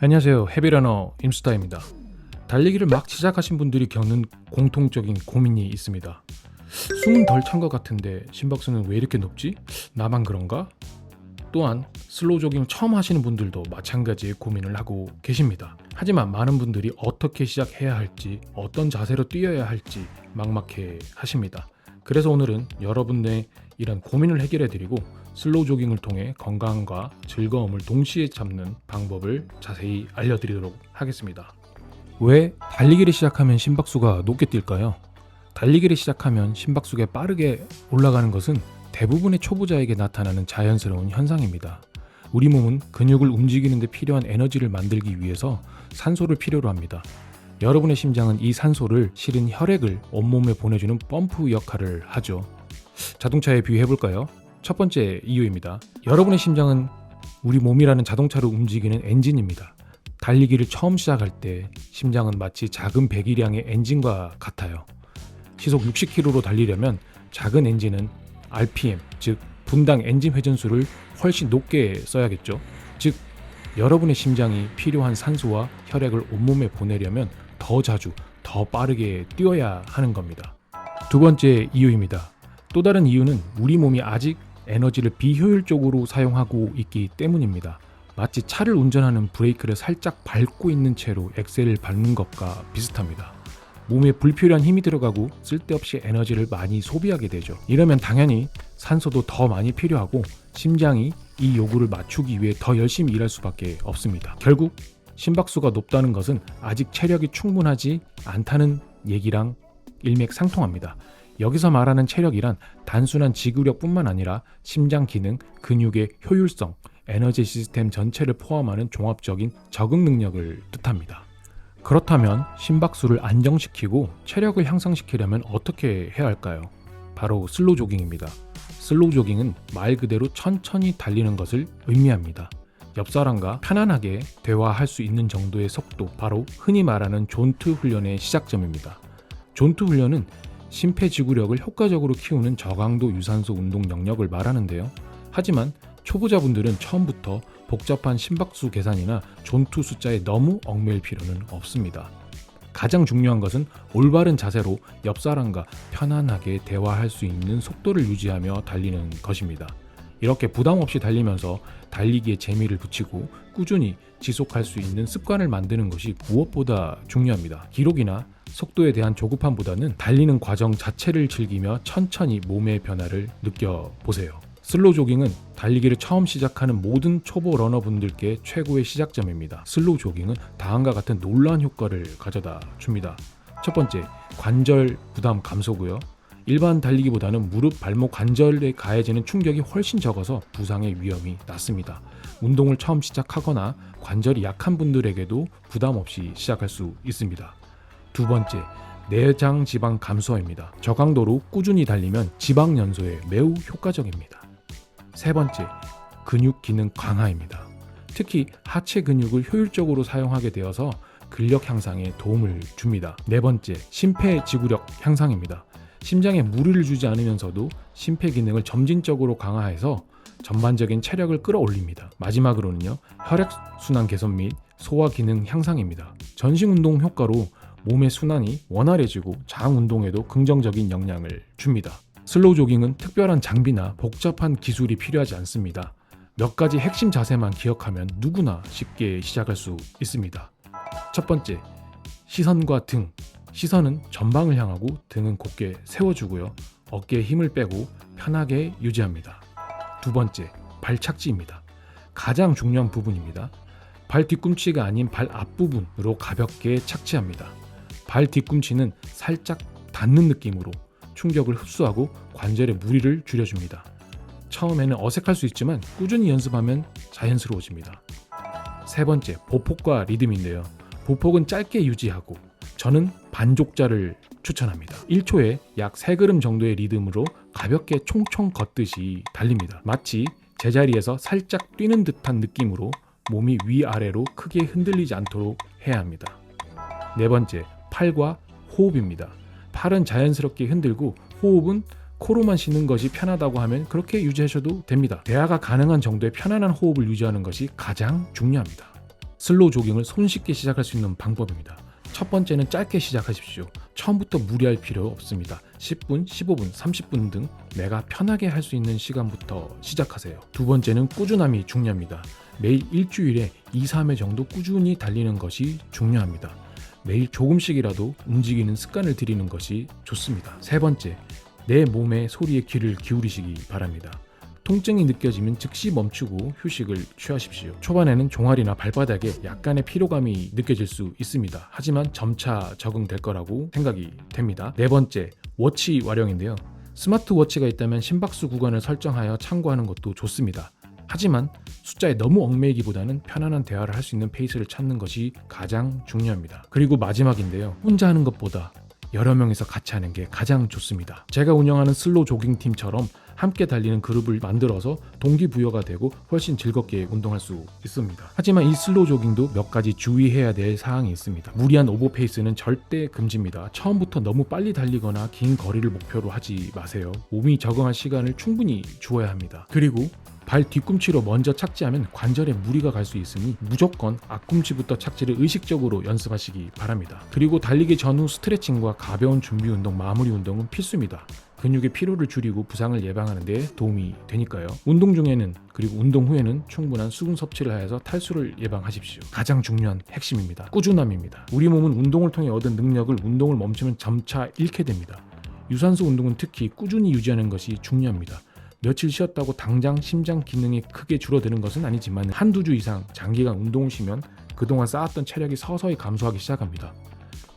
안녕하세요. 헤비러너 임수다입니다. 달리기를 막 시작하신 분들이 겪는 공통적인 고민이 있습니다. 숨은 덜 찬 것 같은데 심박수는 왜 이렇게 높지? 나만 그런가? 또한 슬로우 조깅 처음 하시는 분들도 마찬가지의 고민을 하고 계십니다. 하지만 많은 분들이 어떻게 시작해야 할지, 어떤 자세로 뛰어야 할지 막막해 하십니다. 그래서 오늘은 여러분의 이런 고민을 해결해 드리고 슬로우 조깅을 통해 건강과 즐거움을 동시에 잡는 방법을 자세히 알려드리도록 하겠습니다. 왜 달리기를 시작하면 심박수가 높게 뛸까요? 달리기를 시작하면 심박수가 빠르게 올라가는 것은 대부분의 초보자에게 나타나는 자연스러운 현상입니다. 우리 몸은 근육을 움직이는 데 필요한 에너지를 만들기 위해서 산소를 필요로 합니다. 여러분의 심장은 이 산소를 실은 혈액을 온몸에 보내주는 펌프 역할을 하죠. 자동차에 비유해 볼까요? 첫 번째 이유입니다. 여러분의 심장은 우리 몸이라는 자동차를 움직이는 엔진입니다. 달리기를 처음 시작할 때 심장은 마치 작은 배기량의 엔진과 같아요. 시속 60km로 달리려면 작은 엔진은 RPM, 즉 분당 엔진 회전수를 훨씬 높게 써야겠죠. 즉 여러분의 심장이 필요한 산소와 혈액을 온몸에 보내려면 더 자주, 더 빠르게 뛰어야 하는 겁니다. 두 번째 이유입니다. 또 다른 이유는 우리 몸이 아직 에너지를 비효율적으로 사용하고 있기 때문입니다. 마치 차를 운전하는 브레이크를 살짝 밟고 있는 채로 엑셀을 밟는 것과 비슷합니다. 몸에 불필요한 힘이 들어가고 쓸데없이 에너지를 많이 소비하게 되죠. 이러면 당연히 산소도 더 많이 필요하고 심장이 이 요구를 맞추기 위해 더 열심히 일할 수밖에 없습니다. 결국 심박수가 높다는 것은 아직 체력이 충분하지 않다는 얘기랑 일맥상통합니다. 여기서 말하는 체력이란 단순한 지구력뿐만 아니라 심장 기능, 근육의 효율성, 에너지 시스템 전체를 포함하는 종합적인 적응 능력을 뜻합니다. 그렇다면 심박수를 안정시키고 체력을 향상시키려면 어떻게 해야 할까요? 바로 슬로우 조깅입니다. 슬로우 조깅은 말 그대로 천천히 달리는 것을 의미합니다. 옆 사람과 편안하게 대화할 수 있는 정도의 속도, 바로 흔히 말하는 존트 훈련의 시작점입니다. 존트 훈련은 심폐지구력을 효과적으로 키우는 저강도 유산소 운동 영역을 말하는데요. 하지만 초보자분들은 처음부터 복잡한 심박수 계산이나 존투 숫자에 너무 얽매일 필요는 없습니다. 가장 중요한 것은 올바른 자세로 옆 사람과 편안하게 대화할 수 있는 속도를 유지하며 달리는 것입니다. 이렇게 부담 없이 달리면서 달리기에 재미를 붙이고 꾸준히 지속할 수 있는 습관을 만드는 것이 무엇보다 중요합니다. 기록이나 속도에 대한 조급함보다는 달리는 과정 자체를 즐기며 천천히 몸의 변화를 느껴보세요. 슬로우 조깅은 달리기를 처음 시작하는 모든 초보 러너분들께 최고의 시작점입니다. 슬로우 조깅은 다음과 같은 놀라운 효과를 가져다 줍니다. 첫 번째, 관절 부담 감소고요. 일반 달리기보다는 무릎, 발목 관절에 가해지는 충격이 훨씬 적어서 부상의 위험이 낮습니다. 운동을 처음 시작하거나 관절이 약한 분들에게도 부담 없이 시작할 수 있습니다. 두 번째, 내장 지방 감소입니다. 저강도로 꾸준히 달리면 지방 연소에 매우 효과적입니다. 세 번째, 근육 기능 강화입니다. 특히 하체 근육을 효율적으로 사용하게 되어서 근력 향상에 도움을 줍니다. 네 번째, 심폐 지구력 향상입니다. 심장에 무리를 주지 않으면서도 심폐 기능을 점진적으로 강화해서 전반적인 체력을 끌어올립니다. 마지막으로는요, 혈액 순환 개선 및 소화 기능 향상입니다. 전신 운동 효과로 몸의 순환이 원활해지고 장 운동에도 긍정적인 영향을 줍니다. 슬로우 조깅은 특별한 장비나 복잡한 기술이 필요하지 않습니다. 몇 가지 핵심 자세만 기억하면 누구나 쉽게 시작할 수 있습니다. 첫 번째, 시선과 등. 시선은 전방을 향하고 등은 곧게 세워주고요. 어깨에 힘을 빼고 편하게 유지합니다. 두 번째, 발착지입니다. 가장 중요한 부분입니다. 발 뒤꿈치가 아닌 발 앞부분으로 가볍게 착지합니다. 발 뒤꿈치는 살짝 닿는 느낌으로 충격을 흡수하고 관절의 무리를 줄여줍니다. 처음에는 어색할 수 있지만 꾸준히 연습하면 자연스러워집니다. 세 번째, 보폭과 리듬인데요. 보폭은 짧게 유지하고 저는 반족자를 추천합니다. 1초에 약 3걸음 정도의 리듬으로 가볍게 총총 걷듯이 달립니다. 마치 제자리에서 살짝 뛰는 듯한 느낌으로 몸이 위아래로 크게 흔들리지 않도록 해야 합니다. 네 번째, 팔과 호흡입니다. 팔은 자연스럽게 흔들고 호흡은 코로만 쉬는 것이 편하다고 하면 그렇게 유지하셔도 됩니다. 대화가 가능한 정도의 편안한 호흡을 유지하는 것이 가장 중요합니다. 슬로우 조깅을 손쉽게 시작할 수 있는 방법입니다. 첫 번째는 짧게 시작하십시오. 처음부터 무리할 필요 없습니다. 10분, 15분, 30분 등 내가 편하게 할 수 있는 시간부터 시작하세요. 두 번째는 꾸준함이 중요합니다. 매일 일주일에 2, 3회 정도 꾸준히 달리는 것이 중요합니다. 매일 조금씩이라도 움직이는 습관을 들이는 것이 좋습니다. 세 번째, 내 몸의 소리에 귀를 기울이시기 바랍니다. 통증이 느껴지면 즉시 멈추고 휴식을 취하십시오. 초반에는 종아리나 발바닥에 약간의 피로감이 느껴질 수 있습니다. 하지만 점차 적응될 거라고 생각이 됩니다. 네 번째, 워치 활용인데요. 스마트워치가 있다면 심박수 구간을 설정하여 참고하는 것도 좋습니다. 하지만 숫자에 너무 얽매이기보다는 편안한 대화를 할 수 있는 페이스를 찾는 것이 가장 중요합니다. 그리고 마지막인데요. 혼자 하는 것보다 여러 명이서 같이 하는 게 가장 좋습니다. 제가 운영하는 슬로우 조깅 팀처럼 함께 달리는 그룹을 만들어서 동기부여가 되고 훨씬 즐겁게 운동할 수 있습니다. 하지만 이 슬로우 조깅도 몇 가지 주의해야 될 사항이 있습니다. 무리한 오버페이스는 절대 금지입니다. 처음부터 너무 빨리 달리거나 긴 거리를 목표로 하지 마세요. 몸이 적응할 시간을 충분히 주어야 합니다. 그리고 발 뒤꿈치로 먼저 착지하면 관절에 무리가 갈 수 있으니 무조건 앞꿈치부터 착지를 의식적으로 연습하시기 바랍니다. 그리고 달리기 전후 스트레칭과 가벼운 준비 운동, 마무리 운동은 필수입니다. 근육의 피로를 줄이고 부상을 예방하는 데 도움이 되니까요. 운동 중에는 그리고 운동 후에는 충분한 수분 섭취를 해서 탈수를 예방하십시오. 가장 중요한 핵심입니다. 꾸준함입니다. 우리 몸은 운동을 통해 얻은 능력을 운동을 멈추면 점차 잃게 됩니다. 유산소 운동은 특히 꾸준히 유지하는 것이 중요합니다. 며칠 쉬었다고 당장 심장 기능이 크게 줄어드는 것은 아니지만 한두 주 이상 장기간 운동을 쉬면 그동안 쌓았던 체력이 서서히 감소하기 시작합니다.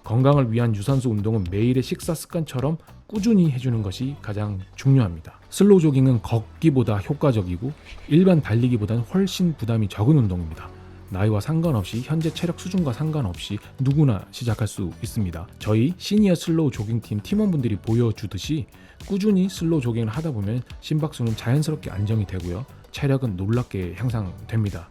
건강을 위한 유산소 운동은 매일의 식사 습관처럼 꾸준히 해주는 것이 가장 중요합니다. 슬로우 조깅은 걷기보다 효과적이고 일반 달리기보다는 훨씬 부담이 적은 운동입니다. 나이와 상관없이 현재 체력 수준과 상관없이 누구나 시작할 수 있습니다. 저희 시니어 슬로우 조깅팀 팀원분들이 보여주듯이 꾸준히 슬로우 조깅을 하다 보면 심박수는 자연스럽게 안정이 되고요. 체력은 놀랍게 향상됩니다.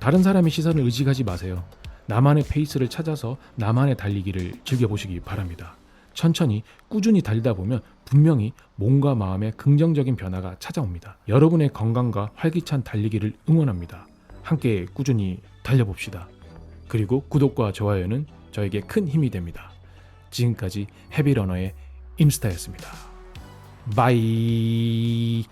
다른 사람의 시선을 의식하지 마세요. 나만의 페이스를 찾아서 나만의 달리기를 즐겨보시기 바랍니다. 천천히 꾸준히 달리다 보면 분명히 몸과 마음에 긍정적인 변화가 찾아옵니다. 여러분의 건강과 활기찬 달리기를 응원합니다. 함께 꾸준히 달려봅시다. 그리고 구독과 좋아요는 저에게 큰 힘이 됩니다. 지금까지 헤비러너의 임스타였습니다. 바이